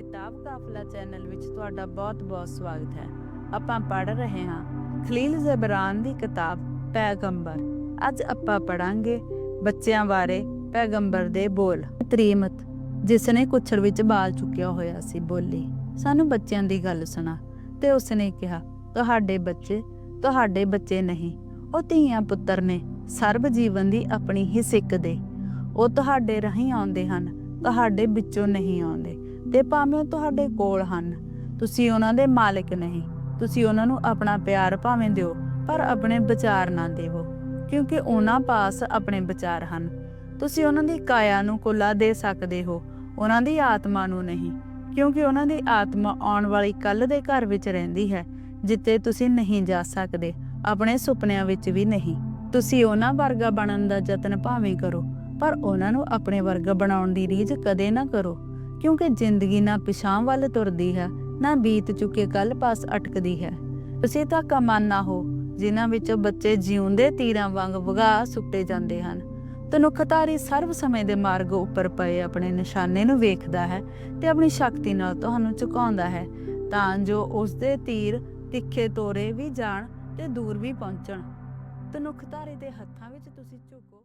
ਕਿਤਾਬ ਕਾਫਲਾ ਚੈਨਲ ਵਿੱਚ ਤੁਹਾਡਾ ਬਹੁਤ-ਬਹੁਤ ਸਵਾਗਤ ਹੈ। ਆਪਾਂ ਪੜ੍ਹ ਰਹੇ ਹਾਂ ਖਲੀਲ ਜ਼ਬਰਾਨ ਦੀ ਕਿਤਾਬ ਪੈਗੰਬਰ। ਅੱਜ ਆਪਾਂ ਪੜਾਂਗੇ ਬੱਚਿਆਂ ਬਾਰੇ ਪੈਗੰਬਰ ਦੇ ਬੋਲ। ਤਰੀਮਤ, ਜਿਸ ਨੇ ਕੁੱਛੜ ਵਿੱਚ ਬਾਲ ਚੁੱਕਿਆ ਹੋਇਆ ਸੀ, ਬੋਲੀ, ਸਾਨੂੰ ਬੱਚਿਆਂ ਦੀ ਗੱਲ ਸੁਣਾ। ਤੇ ਉਸਨੇ ਕਿਹਾ, ਤੁਹਾਡੇ ਬੱਚੇ ਤੁਹਾਡੇ ਬੱਚੇ ਨਹੀਂ, ਉਹ ਧੀਆਂ ਪੁੱਤਰ ਨੇ, ਸਰਬ ਜੀਵਨ ਦੀ ਆਪਣੀ ਹੀ ਸਿੱਖ ਦੇ। ਉਹ ਤੁਹਾਡੇ ਰਹੀ ਆਉਂਦੇ ਹਨ, ਤੁਹਾਡੇ ਵਿੱਚੋਂ ਨਹੀਂ ਆਉਂਦੇ। ਤੇ ਭਾਵੇਂ ਤੁਹਾਡੇ ਕੋਲ ਹਨ। ਤੁਸੀਂ ਉਹਨਾਂ ਦੇ ਮਾਲਕ ਨਹੀਂ। ਤੁਸੀਂ ਉਹਨਾਂ ਨੂੰ ਆਪਣਾ ਪਿਆਰ ਭਾਵੇਂ ਦਿਓ, ਪਰ ਆਪਣੇ ਵਿਚਾਰ ਨਾ ਦੇਵੋ, ਕਿਉਂਕਿ ਉਹਨਾਂ ਪਾਸ ਆਪਣੇ ਵਿਚਾਰ ਹਨ। ਤੁਸੀਂ ਉਹਨਾਂ ਦੀ ਕਾਇਆ ਨੂੰ ਕੁੱਲਾ ਦੇ ਸਕਦੇ ਹੋ, ਉਹਨਾਂ ਦੀ ਆਤਮਾ ਨੂੰ ਨਹੀਂ, ਕਿਉਂਕਿ ਉਹਨਾਂ ਦੀ ਆਤਮਾ ਆਉਣ ਵਾਲੀ ਕੱਲ ਦੇ ਘਰ ਵਿੱਚ ਰਹਿੰਦੀ ਹੈ ਜਿੱਤੇ ਤੁਸੀਂ ਨਹੀਂ ਜਾ ਸਕਦੇ, ਆਪਣੇ ਸੁਪਨਿਆਂ ਵਿੱਚ ਵੀ ਨਹੀਂ। ਤੁਸੀਂ ਉਹਨਾਂ ਵਰਗਾ ਬਣਨ ਦਾ ਯਤਨ ਭਾਵੇਂ ਕਰੋ, ਪਰ ਉਹਨਾਂ ਨੂੰ ਆਪਣੇ ਵਰਗਾ ਬਣਾਉਣ ਦੀ ਰੀਝ ਕਦੇ ਨਾ ਕਰੋ। ਕਿਉਂਕਿ ਜ਼ਿੰਦਗੀ ਨਾ ਪਿਛਾਂ ਵੱਲ ਤੁਰਦੀ ਹੈ, ਨਾ ਬੀਤ ਚੁੱਕੇ ਕੱਲ ਪਾਸ ਅਟਕਦੀ ਹੈ। ਤੁਸੀਂ ਤਾਂ ਕਮਾਨਾ ਹੋ, ਜਿਨ੍ਹਾਂ ਵਿੱਚੋਂ ਬੱਚੇ ਜਿਉਂਦੇ ਤੀਰਾਂ ਵਾਂਗ ਵਗਾ ਸੁੱਟੇ ਜਾਂਦੇ ਹਨ। ਤਨੁਖਤਾਰੀ ਸਰਵ ਸਮੇਂ ਦੇ ਮਾਰਗ ਉੱਪਰ ਪਏ ਆਪਣੇ ਨਿਸ਼ਾਨੇ ਨੂੰ ਵੇਖਦਾ ਹੈ ਤੇ ਆਪਣੀ ਸ਼ਕਤੀ ਨਾਲ ਤੁਹਾਨੂੰ ਝੁਕਾਉਂਦਾ ਹੈ, ਤਾਂ ਜੋ ਉਸ ਦੇ ਤੀਰ ਤਿੱਖੇ ਤੋਰੇ ਵੀ ਜਾਣ ਤੇ ਦੂਰ ਵੀ ਪਹੁੰਚਣ। ਤਨੁਖਤਾਰੀ ਦੇ ਹੱਥਾਂ ਵਿੱਚ ਤੁਸੀਂ ਝੁਕੋ।